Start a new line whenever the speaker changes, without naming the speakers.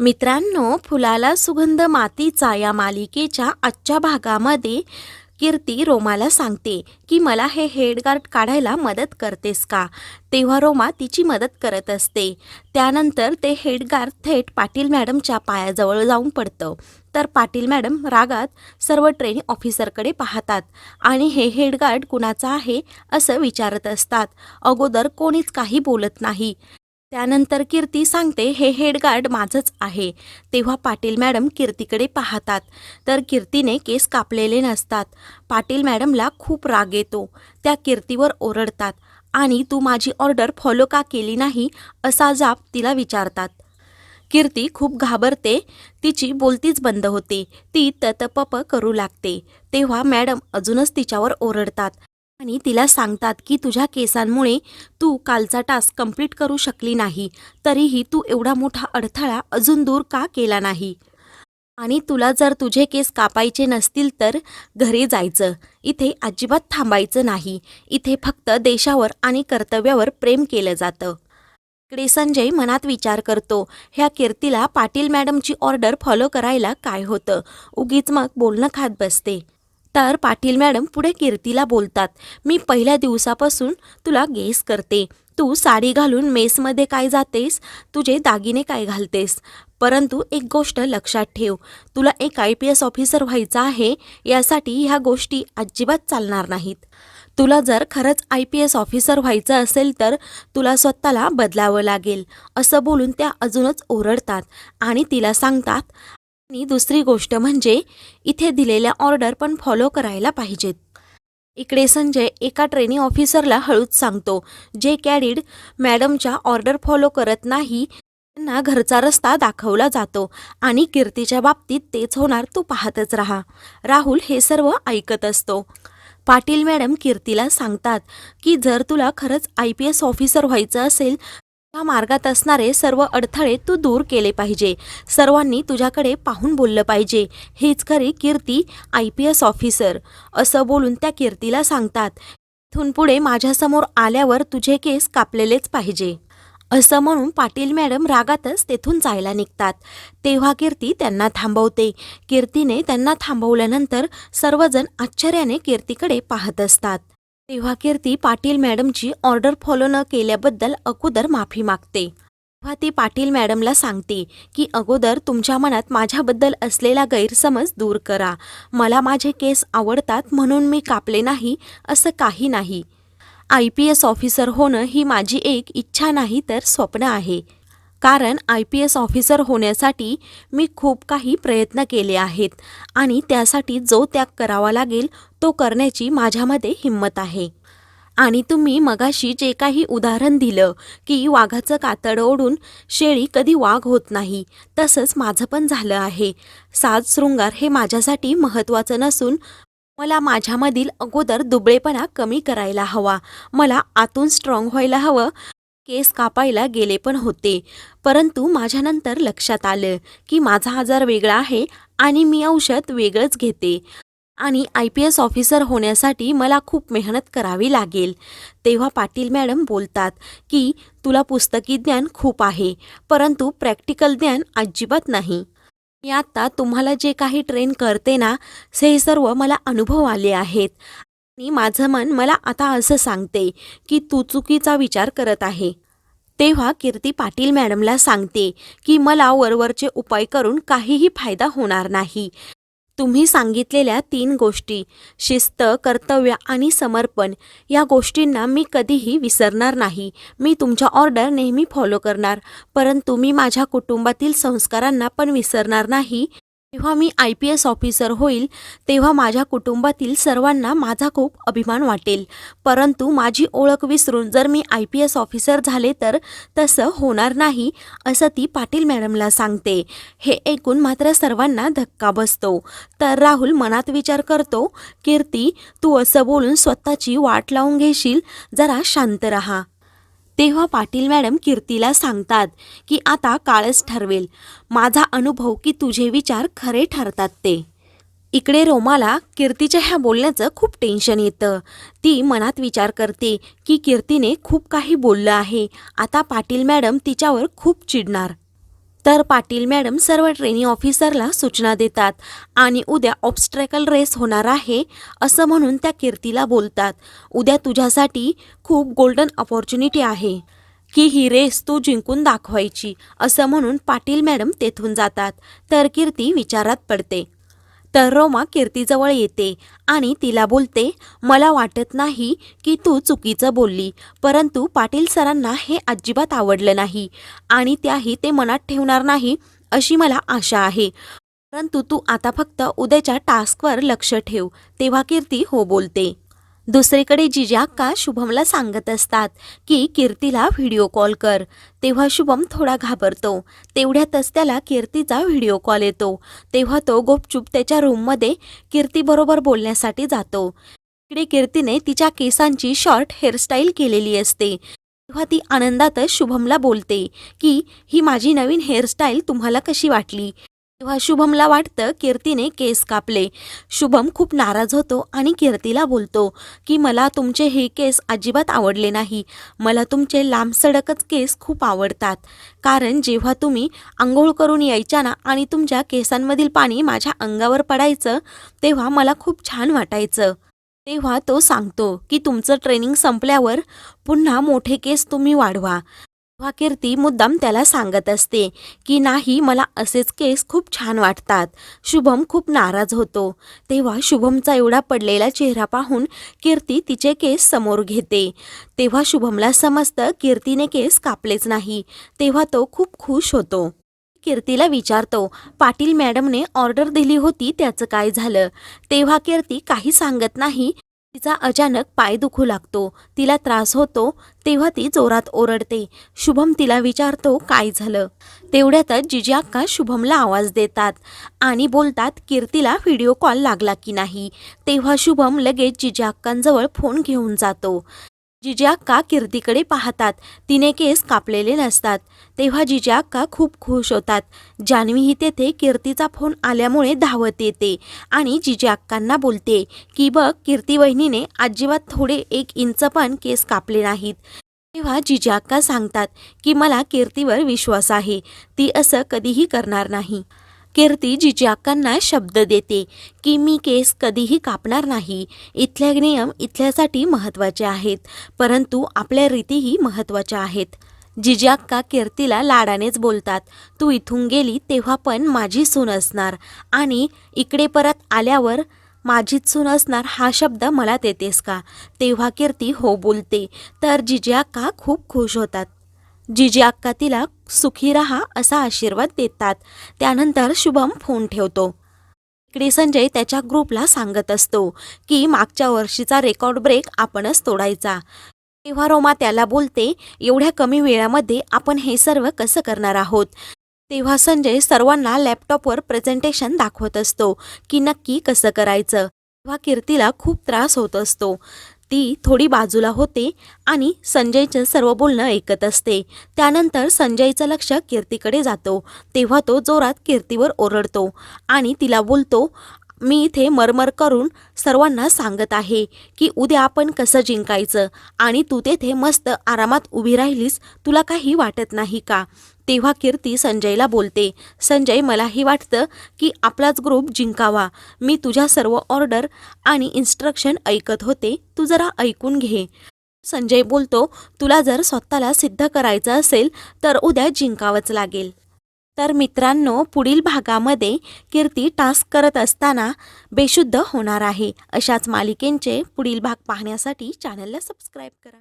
मित्रांनो फुलाला सुगंध मातीचा या मालिकेच्या आजच्या भागामध्ये कीर्ती रोमाला सांगते की मला हे हेडगार्ड काढायला मदत करतेस का? तेव्हा रोमा तिची मदत करत असते. त्यानंतर ते हेडगार्ड थेट पाटील मॅडमच्या पायाजवळ जाऊन पडतं. तर पाटील मॅडम रागात सर्व ट्रेनिंग ऑफिसरकडे पाहतात आणि हे हेडगार्ड कुणाचा आहे असं विचारत असतात. अगोदर कोणीच काही बोलत नाही. त्यानंतर कीर्ती सांगते हे हेडगार्ड माझंच आहे. तेव्हा पाटील मॅडम कीर्तीकडे पाहतात. तर कीर्तीने केस कापलेले नसतात. पाटील मॅडमला खूप राग येतो. त्या कीर्तीवर ओरडतात. आणि तू माझी ऑर्डर फॉलो का केली नाही? असा जाप तिला विचारतात. कीर्ती खूप घाबरते. तिची बोलतीच बंद होते. ती ततपप करू लागते. तेव्हा मॅडम अजूनच तिच्यावर ओरडतात. आणि तिला सांगतात की तुझ्या केसांमुळे तू कालचा टास्क कंप्लीट करू शकली नाही. तरीही तू एवढा मोठा अडथळा अजून दूर का केला नाही? आणि तुला जर तुझे केस कापायचे नसतील तर घरी जायचं. इथे अजिबात थांबायचं नाही. इथे फक्त देशावर आणि कर्तव्यावर प्रेम केलं जातं. इकडे संजय मनात विचार करतो ह्या कीर्तीला पाटील मॅडमची ऑर्डर फॉलो करायला काय होतं? उगीच मग बोलणं खात बसते. तर पाटील मॅडम पुढे कीर्तीला बोलतात मी पहिल्या दिवसापासून तुला गेस करते. तू साडी घालून मेसमध्ये काय जातेस? तुझे दागिने काय घालतेस? परंतु एक गोष्ट लक्षात ठेव. तुला एक आय पी एस ऑफिसर व्हायचं आहे यासाठी ह्या गोष्टी अजिबात चालणार नाहीत. तुला जर खरंच आय पी एस ऑफिसर व्हायचं असेल तर तुला स्वतःला बदलावं लागेल. असं बोलून त्या अजूनच ओरडतात आणि तिला सांगतात आणि दुसरी गोष्ट म्हणजे इथे दिलेल्या ऑर्डर पण फॉलो करायला पाहिजेत. इकडे संजय एका ट्रेनिंग ऑफिसरला हळूच सांगतो जे कॅडिड मॅडमच्या ऑर्डर फॉलो करत नाही त्यांना घरचा रस्ता दाखवला जातो आणि कीर्तीच्या बाबतीत तेच होणार तू पाहतच राहा. राहुल हे सर्व ऐकत असतो. पाटील मॅडम कीर्तीला सांगतात की जर तुला खरंच आय पी एस ऑफिसर व्हायचं असेल या मार्गात असणारे सर्व अडथळे तू दूर केले पाहिजे. सर्वांनी तुझ्याकडे पाहून बोललं पाहिजे. हेच खरी कीर्ती आय पी एस ऑफिसर. असं बोलून त्या कीर्तीला सांगतात. इथून पुढे माझ्यासमोर आल्यावर तुझे केस कापलेलेच पाहिजे. असं म्हणून पाटील मॅडम रागातच तेथून जायला निघतात. तेव्हा कीर्ती त्यांना थांबवते. कीर्तीने त्यांना थांबवल्यानंतर सर्वजण आश्चर्याने कीर्तीकडे पाहत असतात. तेव्हा कीर्ती पाटील मॅडमची ऑर्डर फॉलो न केल्याबद्दल अगोदर माफी मागते. तेव्हा ती पाटील मॅडमला सांगते की अगोदर तुमच्या मनात माझ्याबद्दल असलेला गैरसमज दूर करा. मला माझे केस आवडतात म्हणून मी कापले नाही असं काही नाही. आय पी एस ऑफिसर होणं ही माझी एक इच्छा नाही तर स्वप्न आहे. कारण आय पी एस ऑफिसर होण्यासाठी मी खूप काही प्रयत्न केले आहेत आणि त्यासाठी जो त्याग करावा लागेल तो करण्याची माझ्यामध्ये हिंमत आहे. आणि तुम्ही मगाशी जे काही उदाहरण दिलं की वाघाचं कातड ओढून शेळी कधी वाघ होत नाही तसंच माझं पण झालं आहे. साज शृंगार हे माझ्यासाठी महत्त्वाचं नसून मला माझ्यामधील अगोदर दुबळेपणा कमी करायला हवा. मला आतून स्ट्रॉंग व्हायला हवं. केस कापायला गेले पण होते. परंतु माझ्यानंतर लक्षात आलं की माझा आजार वेगळा आहे आणि मी औषध वेगळंच घेते. आणि आय पी एस ऑफिसर होण्यासाठी मला खूप मेहनत करावी लागेल. तेव्हा पाटील मॅडम बोलतात की तुला पुस्तकी ज्ञान खूप आहे परंतु प्रॅक्टिकल ज्ञान अजिबात नाही. मी आत्ता तुम्हाला जे काही ट्रेन करते ना हे सर्व मला अनुभव आले आहेत. आणि माझं मन मला आता असं सांगते की तू चुकीचा विचार करत आहे. तेव्हा कीर्ती पाटील मॅडमला सांगते की मला वरवरचे उपाय करून काहीही फायदा होणार नाही. तुम्ही सांगितलेल्या तीन गोष्टी शिस्त कर्तव्य आणि समर्पण या गोष्टींना मी कधीही विसरणार नाही. मी तुमच्या ऑर्डर नेहमी फॉलो करणार परंतु मी माझ्या कुटुंबातील संस्कारांना पण विसरणार नाही. जेव्हा मी आय पी एस ऑफिसर होईल तेव्हा माझ्या कुटुंबातील सर्वांना माझा खूप अभिमान वाटेल. परंतु माझी ओळख विसरून जर मी आय पी एस ऑफिसर झाले तर तसं होणार नाही असं ती पाटील मॅडमला सांगते. हे ऐकून मात्र सर्वांना धक्का बसतो. तर राहुल मनात विचार करतो कीर्ती तू असं बोलून स्वतःची वाट लावून घेशील जरा शांत रहा. तेव्हा पाटील मॅडम कीर्तीला सांगतात की आता काळच ठरवेल. माझा अनुभव की तुझे विचार खरे ठरतात ते. इकडे रोमाला कीर्तीच्या ह्या बोलण्याचं खूप टेन्शन येतं. ती मनात विचार करते की कीर्तीने खूप काही बोललं आहे. आता पाटील मॅडम तिच्यावर खूप चिडणार. तर पाटील मॅडम सर्व ट्रेनिंग ऑफिसरला सूचना देतात आणि उद्या ऑब्स्ट्रॅकल रेस होणार आहे असं म्हणून त्या कीर्तीला बोलतात. उद्या तुझ्यासाठी खूप गोल्डन अपॉर्च्युनिटी आहे. की ही रेस तू जिंकून दाखवायची असं म्हणून पाटील मॅडम तेथून जातात. तर कीर्ती विचारात पडते. तर रोमा कीर्तीजवळ येते आणि तिला बोलते मला वाटत नाही की तू चुकीचं बोलली परंतु पाटील सरांना हे अजिबात आवडलं नाही आणि त्याही ते मनात ठेवणार नाही अशी मला आशा आहे. परंतु तू आता फक्त उद्याच्या टास्कवर लक्ष ठेव तेव्हा कीर्ती हो बोलते. दुसरीकडे जिजाक्का शुभमला सांगत असतात की कीर्तीला व्हिडिओ कॉल कर. तेव्हा शुभम थोडा घाबरतो. तेवढ्यातच त्याला कीर्तीचा व्हिडिओ कॉल येतो. तेव्हा तो गोपचूप त्याच्या रूममध्ये कीर्तीबरोबर बोलण्यासाठी जातो. इकडे कीर्तीने तिच्या केसांची शॉर्ट हेअरस्टाईल केलेली असते. तेव्हा ती आनंदातच शुभमला बोलते की ही माझी नवीन हेअरस्टाईल तुम्हाला कशी वाटली? तेव्हा शुभमला वाटतं कीर्तीने केस कापले. शुभम खूप नाराज होतो आणि कीर्तीला बोलतो की मला तुमचे हे केस अजिबात आवडले नाही. मला तुमचे लांब सडकच केस खूप आवडतात. कारण जेव्हा तुम्ही आंघोळ करून यायच्या ना आणि तुमच्या केसांमधील पाणी माझ्या अंगावर पडायचं तेव्हा मला खूप छान वाटायचं. तेव्हा तो सांगतो की तुमचं ट्रेनिंग संपल्यावर पुन्हा मोठे केस तुम्ही वाढवा. तेव्हा कीर्ती मुद्दाम त्याला सांगत असते की नाही मला असेच केस खूप छान वाटतात. शुभम खूप नाराज होतो. तेव्हा शुभमचा एवढा पडलेला चेहरा पाहून कीर्ती तिचे केस समोर घेते. तेव्हा शुभमला समजतं कीर्तीने केस कापलेच नाही. तेव्हा तो खूप खुश होतो. कीर्तीला विचारतो पाटील मॅडमने ऑर्डर दिली होती त्याचं काय झालं? तेव्हा कीर्ती काही सांगत नाही तिचा अचानक पाय दुखू लागतो तिला त्रास होतो तेव्हा ती जोरात ओरडते. शुभम तिला विचारतो काय झालं? तेवढ्यातच जिजी अक्का शुभमला आवाज देतात आणि बोलतात कीर्तीला व्हिडिओ कॉल लागला की नाही? तेव्हा शुभम लगेच जिजी अक्कांजवळ फोन घेऊन जातो. जिजी अक्का कीर्तीकडे पाहतात. तिने केस कापलेले नसतात. तेव्हा जिजी अक्का खूप खुश होतात. जान्हवीही तेथे कीर्तीचा फोन आल्यामुळे धावत येते आणि जिजी अक्कांना बोलते की बघ कीर्ती वहिनीने अजिबात थोडे एक इंच पण केस कापले नाहीत. तेव्हा जिजी अक्का सांगतात की मला कीर्तीवर विश्वास आहे. ती असं कधीही करणार नाही. कीर्ती जिजी अक्कांना शब्द देते की मी केस कधीही कापणार नाही. इथले नियम इथल्यासाठी महत्त्वाचे आहेत परंतु आपल्या रीतीही महत्त्वाच्या आहेत. जिजी अक्का कीर्तीला लाडानेच बोलतात तू इथून गेली तेव्हा पण माझी सून असणार आणि इकडे परत आल्यावर माझीच सून असणार हा शब्द मला देतेस का तेव्हा कीर्ती हो बोलते. तर जिजी अक्का खूप खुश होतात. जिजी अक्का तिला सुखी राहा असा आशीर्वाद देतात. त्यानंतर शुभम फोन ठेवतो. इकडे संजय त्याच्या ग्रुपला सांगत असतो की मागच्या वर्षीचा रेकॉर्ड ब्रेक आपणच तोडायचा. तेव्हा रोमा त्याला बोलते एवढ्या कमी वेळामध्ये आपण हे सर्व कसं करणार आहोत? तेव्हा संजय सर्वांना लॅपटॉपवर प्रेझेंटेशन दाखवत असतो की नक्की कसं करायचं. तेव्हा कीर्तीला खूप त्रास होत असतो. ती थोडी बाजूला होते आणि संजयचं सर्व बोलणं ऐकत असते. त्यानंतर संजयचं लक्ष कीर्तीकडे जातो. तेव्हा तो जोरात कीर्तीवर ओरडतो आणि तिला बोलतो मी इथे मरमर करून सर्वांना सांगत आहे की उद्या आपण कसं जिंकायचं आणि तू तेथे मस्त आरामात उभी राहिलीस तुला काही वाटत नाही का? तेव्हा कीर्ती संजयला बोलते संजय मलाही वाटतं की आपलाच ग्रुप जिंकावा. मी तुझ्या सर्व ऑर्डर आणि इन्स्ट्रक्शन ऐकत होते. तू जरा ऐकून घे. संजय बोलतो तुला जर स्वतःला सिद्ध करायचं असेल तर उद्या जिंकावंच लागेल. तर मित्रांनो पुढील भागामध्ये कीर्ती टास्क करत असताना बेशुद्ध होणार आहे. अशाच मालिकेंचे पुढील भाग पाहण्यासाठी चॅनलला सबस्क्राईब करा.